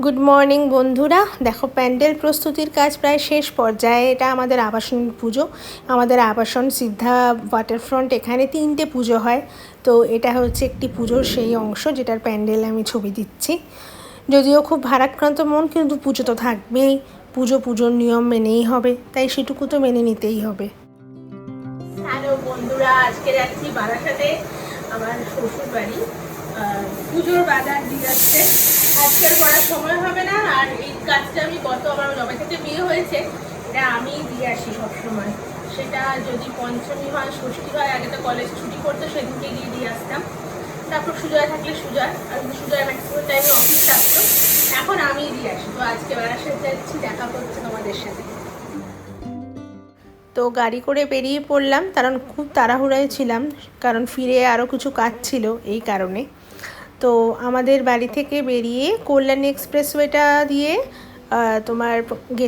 Good morning বন্ধুরা। দেখো, প্যান্ডেল প্রস্তুতির কাজ প্রায় শেষ পর্যায়ে। এটা আমাদের আবাসন পুজো। আমাদের আবাসন সিদ্ধা ওয়াটারফ্রন্ট এখানে তিনটে পুজো হয়। তো এটা হচ্ছে একটি পুজোর সেই অংশ যেটার প্যান্ডেল আমি ছবি দিচ্ছি। যদিও খুব ভারাক্রান্ত মন, কিন্তু পুজো তো থাকবেই। পুজো পুজোর নিয়ম মেনেই হবে, তাই সেটুকু তো মেনে নিতেই হবে। বন্ধুরা, আজকে যাচ্ছি বারাসাতে। আমার শ্বশুর বাড়ি পুজোর বাজার দিয়ে আজকে করার সময় হবে না, আর এই কাজটা আমি গত আমার জবে থেকে বিয়ে হয়েছে, এটা আমি দিয়ে আসি সবসময়। সেটা যদি পঞ্চমী হয়, ষষ্ঠী হয়, আগে তো কলেজ ছুটি করতো, সেদিনকে গিয়ে দিয়ে আসতাম। তারপর সুজয় থাকলে সুজয়, আর সুজয় ম্যাক্সিমাম টাইমে অফিস থাকতো। এখন আমি দিয়ে আসি। তো আজকে বারাসাতে যাচ্ছি, দেখা করছে তোমাদের সাথে। তো গাড়ি করে বেরিয়ে পড়লাম, কারণ খুব তাড়াহুড়ায় ছিলাম, কারণ ফিরে আরও কিছু কাজ ছিল এই কারণে। তো আমাদের বাড়ি থেকে বেরিয়ে কল্যাণী এক্সপ্রেসওয়েটা দিয়ে তোমার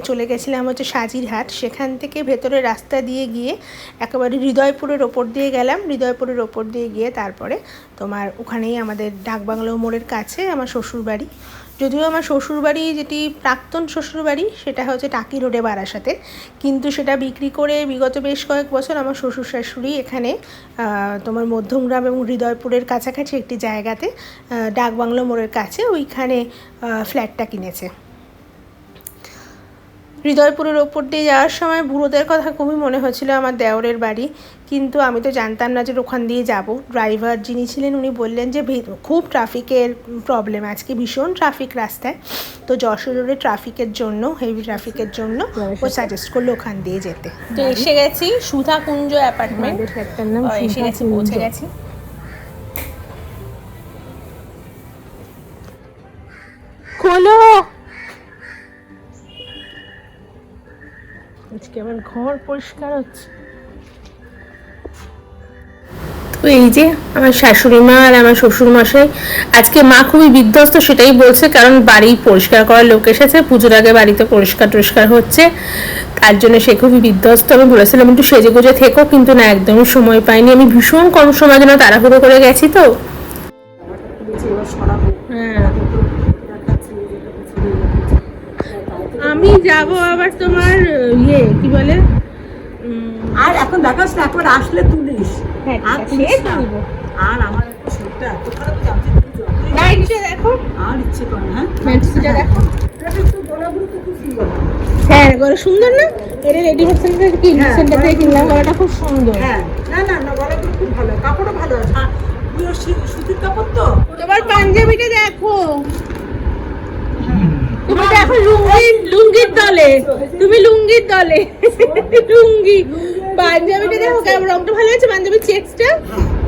চলে গেছিলাম হচ্ছে সাজিরহাট। সেখান থেকে ভেতরে রাস্তা দিয়ে গিয়ে একেবারে হৃদয়পুরের ওপর দিয়ে গেলাম। হৃদয়পুরের ওপর দিয়ে গিয়ে তারপরে তোমার ওখানেই আমাদের ডাকবাংলো মোড়ের কাছে আমার শ্বশুরবাড়ি। যদিও আমার শ্বশুরবাড়ি যেটি প্রাক্তন শ্বশুরবাড়ি, সেটা হচ্ছে টাকি রোডে বারাসাতে। কিন্তু সেটা বিক্রি করে বিগত বেশ কয়েক বছর আমার শ্বশুর শাশুড়ি এখানে তোমার মধ্যমগ্রাম এবং হৃদয়পুরের কাছাকাছি একটি জায়গাতে ডাকবাংলো মোড়ের কাছে ওইখানে ফ্ল্যাটটা কিনেছে। হৃদয়পুরের ওপর দিয়ে যাওয়ার সময় বুড়োদের কথা খুবই মনে হচ্ছিল আমার দেওরের বাড়ি। কিন্তু আমি তো জানতাম না যে ওখান দিয়ে যাব। ড্রাইভার যিনি ছিলেন উনি বললেন যে খুব ট্রাফিকের প্রবলেম। আজকে ভীষণ ট্রাফিক রাস্তায়। তো যশোর রোডে ট্রাফিকের জন্য হেভি ট্রাফিকের জন্য ও সাজেস্ট করল ওখান দিয়ে যেতে। তো এসে গেছি সুধা কুঞ্জ অ্যাপার্টমেন্ট। এসে গেছি পৌঁছে গেছি। আজকে আমার ঘর পরিষ্কার হচ্ছে? তো এই যে আমার শাশুড়ি মা আর আমার শ্বশুর মশাই আজকে মা খুবই বিধ্বস্ত সেটাই বলছে কারণ বাড়ি পরিষ্কার করার লোক এসেছে পুজোর আগে বাড়িতে পরিষ্কার টরিষ্কার হচ্ছে তার জন্য সে খুবই বিধ্বস্ত আমি বলেছিলাম একটু সেজে গুজে থেকো কিন্তু না একদমই সময় পাইনি আমি ভীষণ কম সময় জন্য তাড়াহুড়ো করে গেছি তো। হ্যাঁ। আমি যাব আবার তোমার ইয়ে কি বলে? আর এখন দেখাস না একবার আসলে তুলিস। হ্যাঁ, আর তুলিস না। আর আমার শরীরটা এত খারাপ দেখো। আর ইচ্ছে করে হ্যাঁ? নাইটিটা দেখো। হ্যাঁ গলা সুন্দর না? এটা রেডিমেড সেন্টার কি হ্যাঁ, সেন্টার থেকে কিনলাম? গলাটা খুব সুন্দর। হ্যাঁ না না না গলাগুলো খুব ভালো কাপড়ও ভালো সুতির কাপড় তো? তোমার পাঞ্জাবিটা দেখো তুমি দেখো লুঙ্গি লুঙ্গির দলে? তুমি লুঙ্গির দলে? লুঙ্গি। পাঞ্জাবিটা দেখো কেমন রংটা ভালো আছে পাঞ্জাবির চেক্সটা?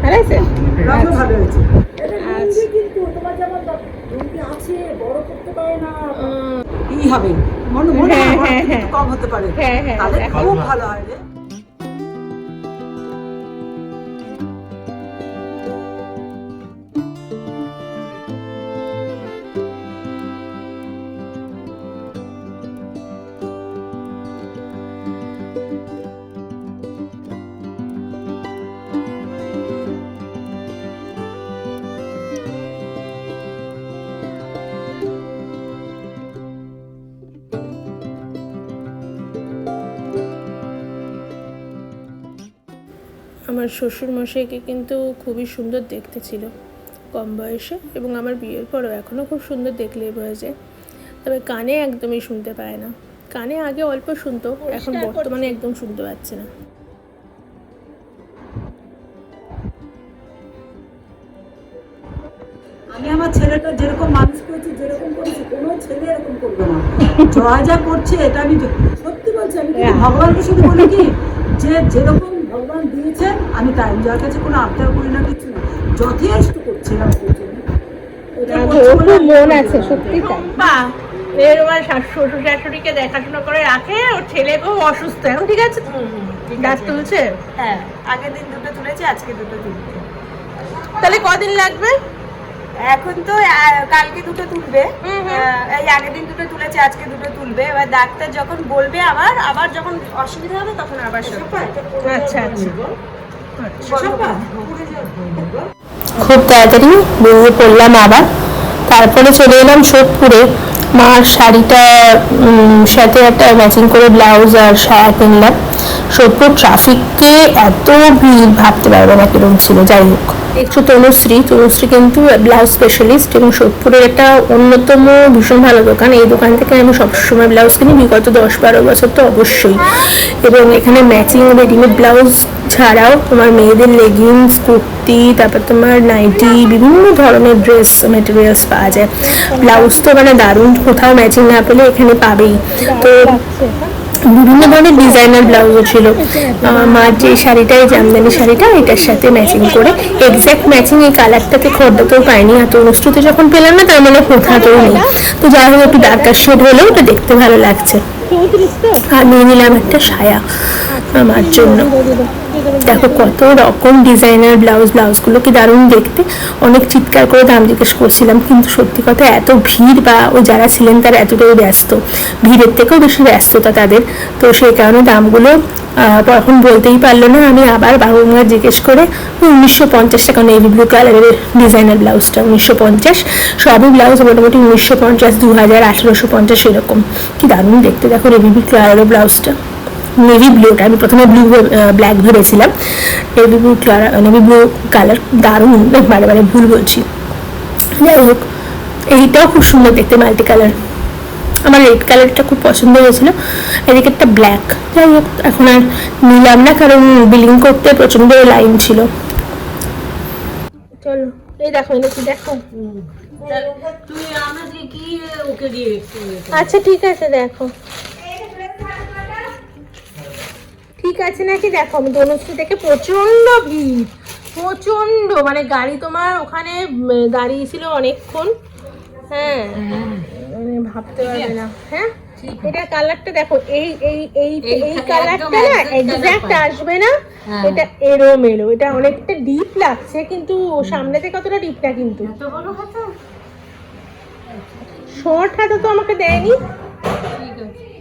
ভালো আছে হ্যাঁ হ্যাঁ হয়েছে। হ্যাঁ হ্যাঁ হ্যাঁ হ্যাঁ হ্যাঁ আছে হ্যাঁ হ্যাঁ হ্যাঁ হ্যাঁ হ্যাঁ হ্যাঁ হবে? মনে মনে হ্যাঁ, হ্যাঁ হ্যাঁ হ্যাঁ, হ্যাঁ। হ্যাঁ। কম হতে পারে। হ্যাঁ, হ্যাঁ, হ্যাঁ হ্যাঁ খুব ভালো হয় আমার শ্বশুর মশাইকে কিন্তু খুবই সুন্দর দেখতে ছিল কম বয়সে এবং আমার বিয়ের পরও এখনও খুব সুন্দর দেখলে বয়সে। তবে কানে একদমই শুনতে পায় না। কানে আগে অল্প শুনতো এখন বর্তমানে একদম শুনতে পাচ্ছে না। আমি আমার ছেলেটা যেরকম মানুষ করেছি যেরকম করেছি কোনো ছেলে এরকম করবে না। যা করছে এটা আমি সত্যি বলছি আমি ভগবানকে শুধু বলি কি যে যেরকম ভগবান দিয়েছেন আমি তাই যার কাছে কোনো আবদার করি না কিছু না। যথেষ্ট করছে আমার জন্য। এটা করছে বলে আমি মন আছে সত্যি এর আমার শ্বশুর শাশুড়িকে দেখাশোনা করে রাখে ওর ছেলে খুব অসুস্থ। এখন ঠিক আছে গাছ তুলছে? হ্যাঁ আগের দিন দুটো তুলেছে আজকে দুটো তুলছে। তাহলে কদিন লাগবে? এখন তো কালকে দুটো তুলবে। এই আগের দিন দুটো তুলেছে আজকে দুটো তুলবে। এবার ডাক্তার যখন বলবে আবার আবার যখন অসুবিধা হবে তখন আবার। আচ্ছা আচ্ছা। খুব তাড়াতাড়ি বেরিয়ে পড়লাম আবার। তারপরে চলে এলাম সোদপুরে। মার শাড়িটা সাথে একটা ম্যাচিং করে ব্লাউজ আর সায়া কিনলাম সোদপুর ট্রাফিকে এত ভিড় ভাবতে পারবে না কীরকম ছিল যাই হোক। দেখছ তনুশ্রী। তনুশ্রী কিন্তু ব্লাউজ স্পেশালিস্ট এবং সোদপুরের একটা অন্যতম ভীষণ ভালো দোকান। এই দোকান থেকে আমি সবসময় ব্লাউজ কিনি, বিগত দশ বারো বছর তো অবশ্যই। এবং এখানে ম্যাচিং রেডিমেড ব্লাউজ ছাড়াও তোমার মেয়েদের লেগিংস কুর্তি, তারপর তোমার নাইটি বিভিন্ন ধরনের ড্রেস মেটেরিয়ালস পাওয়া যায়। ব্লাউজ তো মানে দারুণ, কোথাও ম্যাচিং না পেলে এখানে পাবেই। তো বিভিন্ন ধরনের ডিজাইনার ব্লাউজও ছিল। মার যে শাড়িটা, এই জামদানি শাড়িটা, এটার সাথে ম্যাচিং করে। এক্স্যাক্ট ম্যাচিং এই কালারটাকে খর্দাতেও পাইনি। এত অনুষ্ঠিত যখন পেলাম না, তার মানে কোথাতেও নেই। তো যাই হোক, একটু ডার্কার শেড হলেও এটা দেখতে ভালো লাগছে। আর নিয়ে নিলাম একটা সায়া। আমার জন্য। দেখো কত রকম ডিজাইনার ব্লাউজ ব্লাউজগুলো কি দারুণ দেখতে। অনেক চিৎকার করে দাম জিজ্ঞেস করছিলাম, কিন্তু সত্যি কথা এত ভিড় বা ওই যারা ছিলেন তারা এতটাই ব্যস্ত। ভিড়ের থেকেও বেশি ব্যস্ততা তাদের। তো সেই কারণে দামগুলো তখন বলতেই পারল না। আমি আবার বারংবার জিজ্ঞেস করে উনিশশো পঞ্চাশ টাকা নেভি ব্লু কালারের ডিজাইনার ব্লাউজটা উনিশশো পঞ্চাশ? সবই ব্লাউজ মোটামুটি উনিশশো পঞ্চাশ, দু হাজার আঠেরোশো পঞ্চাশ এরকম। কি দারুণ দেখতে। দেখো নেভি ব্লু কালারের ব্লাউজটা নেভি ব্লুটা আমি প্রথমে ব্লু ব্ল্যাক ভেবেছিলাম। Navy blue colour navy blue colour দারুণ বারে বারে ভুল বলছি। যাই হোক এইটাও খুব সুন্দর দেখতে মাল্টি কালার আমার রেড কালারটা খুব পছন্দ হয়েছিল এদিকে একটা ব্ল্যাক যাই হোক এখন আর নিলাম না কারণ বিলিং করতে প্রচণ্ড লাইন ছিল। চলো এই দেখো কি আচ্ছা ঠিক আছে দেখো। ঠিক আছে নাকি? দেখো আমি দনুশ্রী থেকে প্রচণ্ড ভিড় প্রচণ্ড মানে গাড়ি তোমার ওখানে দাঁড়িয়েছিল অনেকক্ষণ। হ্যাঁ মানে ভাবতে পারবে না। হ্যাঁ? এটা কালারটা দেখো এই এই এই এই কালারটা না এক্সাক্ট আসবে না। এটা এরম এলো এটা অনেকটা ডিপ লাগছে কিন্তু সামনে থেকে অতটা ডিপ না কিন্তু। শর্ট হাতে? তো আমাকে দেয়নি।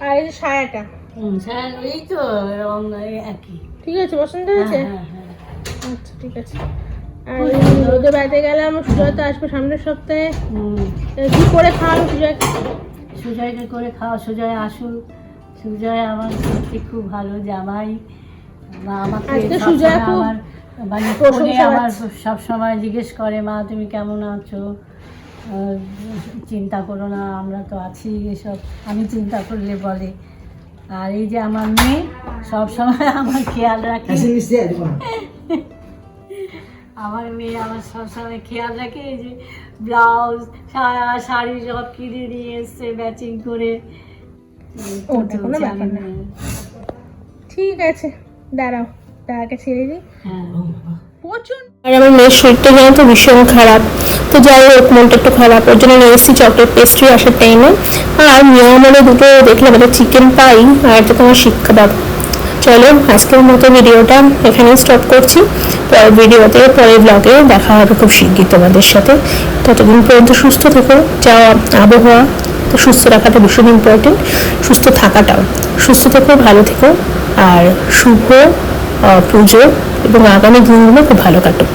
আর এই যে সায়াটা এই তো রং একই। ঠিক আছে পছন্দ হয়েছে? হ্যাঁ হ্যাঁ। আচ্ছা ঠিক আছে। আর রোদে বেড়াতে গেলাম সুজয় তো আসবে সামনের সপ্তাহে। কি করে খাওয়াবো সুজয়? সুজয়কে করে খাওয়া সুজয় আসুক। সুজয় আমার সত্যি খুব ভালো জামাই। আমাকে সুজয় আমার মানে ফোনে আমার পাচ্ছে। সব সময় জিজ্ঞেস করে মা তুমি কেমন আছো? চিন্তা করো না আমরা তো আছি এসব। আমি চিন্তা করলে বলে। আর এই যে আমার মেয়ে সব সময় আমার খেয়াল রাখে। আমার মেয়ে আমার সবসময় খেয়াল রাখে এই যে ব্লাউজ শাড়ি সব কিনে নিয়ে এসছে ম্যাচিং করে। ওটা কোনো ব্যাপার না। ঠিক আছে দাঁড়াও দাঁড়াকে ছেড়ে দিই। হ্যাঁ। প্রচণ্ড আর আমার মেয়ের শরীরটা যেন তো ভীষণ খারাপ। তো যাই হোক, মনটা একটু খারাপ। ওর জন্য নিয়ে এসেছি চকলেট পেস্ট্রি আসার টাইমে আর নিয়ম হলো দুটো দেখলাম, একটা চিকেন পাই আর একটা তোমার শিক্ষা কাবাব চলো, আজকের মতো ভিডিওটা এখানে স্টপ করছি। পরের ভিডিওতে, পরের ব্লগে দেখা হবে খুব শিগগির তোমাদের সাথে। ততদিন পর্যন্ত সুস্থ থেকো। যা আবহাওয়া, তো সুস্থ রাখাটা ভীষণ ইম্পর্টেন্ট সুস্থ থাকাটাও। সুস্থ থেকো, ভালো থেকো। আর শুভ পুজো এবং আগামী দিনগুলো খুব ভালো কাটুক।